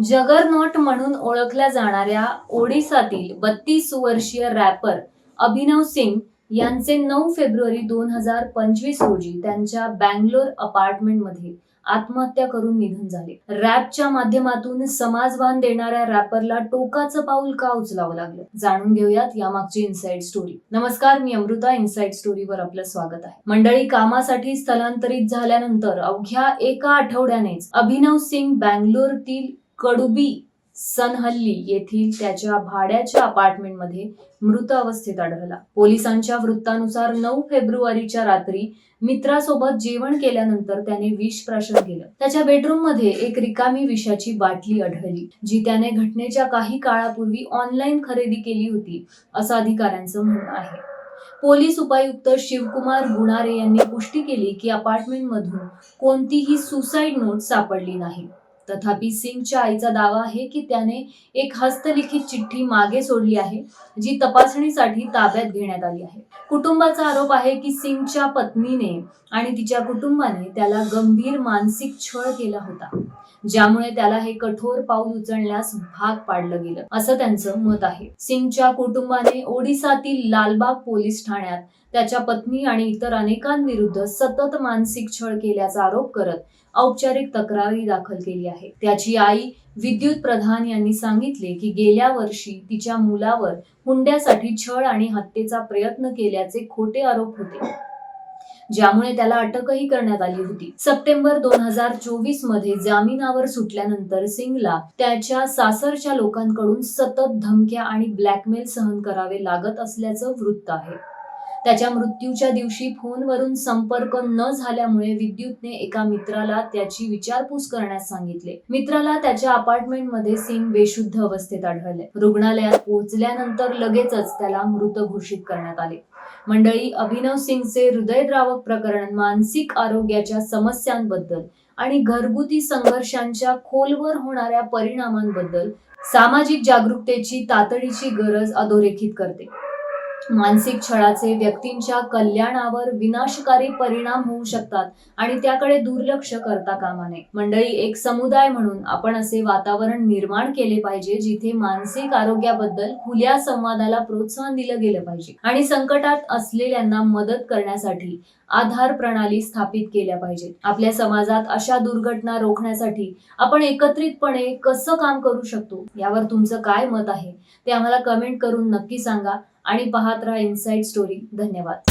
Juggernaut म्हणून ओळखल्या जाणाऱ्या ओडिसातील बत्तीस वर्षीय रॅपर अभिनव सिंग यांचे नऊ फेब्रुवारी दोन हजार पंचवीस रोजी त्यांच्या बँगलोर अपार्टमेंटमध्ये आत्महत्या करून निधन झाले. रॅपच्या माध्यमातून समाजभान देणाऱ्या रॅपरला टोकाचं पाऊल का उचलावं लागलं? जाणून घेऊयात यामागची इन्साइड स्टोरी नमस्कार मी अमृता. इनसाइड स्टोरीवर आपलं स्वागत आहे. मंडळी कामासाठी स्थलांतरित झाल्यानंतर अवघ्या एका आठवड्यानेच अभिनव सिंग बँगलोरतील कडुबी सनहल्ली येथील त्याच्या भाड्याच्या अपार्टमेंटमध्ये मृत अवस्थेत आढळला. पोलिसांच्या वृत्तानुसार नऊ फेब्रुवारीच्या रात्री मित्रासोबत जेवण केल्यानंतर त्याने विष प्राशन केलं. त्याच्या बेडरूममध्ये एक रिकामी विषाची बाटली आढळली जी त्याने घटनेच्या काही काळापूर्वी ऑनलाईन खरेदी केली होती असं अधिकाऱ्यांचं म्हणणं आहे. पोलीस उपायुक्त शिवकुमार गुणारे यांनी पुष्टी केली की अपार्टमेंटमधून कोणतीही सुसाईड नोट सापडली नाही. तथापि सिंगच्या आईचा दावा आहे की त्याने एक हस्तलिखित चिठ्ठी मागे सोडली आहे जी तपासणीसाठी ताब्यात घेण्यात आली आहे. कुटुंबाचा आरोप आहे की सिंगच्या पत्नीने आणि तिच्या कुटुंबाने त्याला गंभीर मानसिक छळ केला होता ज्यामुळे त्याला हे कठोर पाऊल उचलण्यास भाग पाडलं गेलं असं त्यांचं मत आहे. सिंगच्या कुटुंबाने ओडिसातील लालबाग पोलीस ठाण्यात त्याच्या पत्नी आणि इतर अनेकांविरुद्ध सतत मानसिक छळ केल्याचा आरोप करत औपचारिक तक्रारी दाखल केली आहे. त्याची आई विद्युत प्रधान यांनी सांगितले की गेल्या वर्षी तिच्या मुलावर हुंड्यासाठी छळ आणि हत्येचा प्रयत्न केल्याचे खोटे आरोप होते. ज्यामुळे त्याला अटकही करण्यात आली होती. सप्टेंबर दोन हजार चोवीसमध्ये जामिनावर सुटल्यानंतर सिंगला त्याच्या सासरच्या लोकांकडून सतत धमक्या आणि ब्लॅकमेल सहन करावे लागत असल्याचं वृत्त आहे. त्याच्या मृत्यूच्या दिवशी फोनवरून संपर्क न झाल्यामुळे विद्युतने एका मित्राला त्याची विचारपूस करण्यास सांगितले. मित्राला त्याच्या अपार्टमेंटमध्ये सिंग बेशुद्ध अवस्थेत आढळले. रुग्णालयात पोहोचल्यानंतर लगेचच त्याला मृत घोषित करण्यात आले. मंडळी अभिनव सिंगचे हृदयद्रावक प्रकरण मानसिक आरोग्याच्या समस्यांबद्दल आणि घरगुती संघर्षांच्या खोलवर होणाऱ्या परिणामांबद्दल सामाजिक जागरूकतेची तातडीची गरज अधोरेखित करते. मानसिक छळाचे व्यक्तींच्या कल्याणावर विनाशकारी परिणाम होऊ शकतात आणि त्याकडे दुर्लक्ष करता कामा नये. मंडळी एक समुदाय म्हणून आपण असे वातावरण निर्माण केले पाहिजे जिथे मानसिक आरोग्याबद्दल खुल्या संवादाला प्रोत्साहन दिलं गेलं पाहिजे आणि संकटात असलेल्यांना मदत करण्यासाठी आधार प्रणाली स्थापित केल्या पाहिजेत. आपल्या समाजात अशा दुर्घटना रोखण्यासाठी आपण एकत्रितपणे कसं काम करू शकतो? यावर तुमचं काय मत आहे? ते आम्हाला कमेंट करून नक्की सांगा. आणि पाहत राहा इनसाइड स्टोरी धन्यवाद.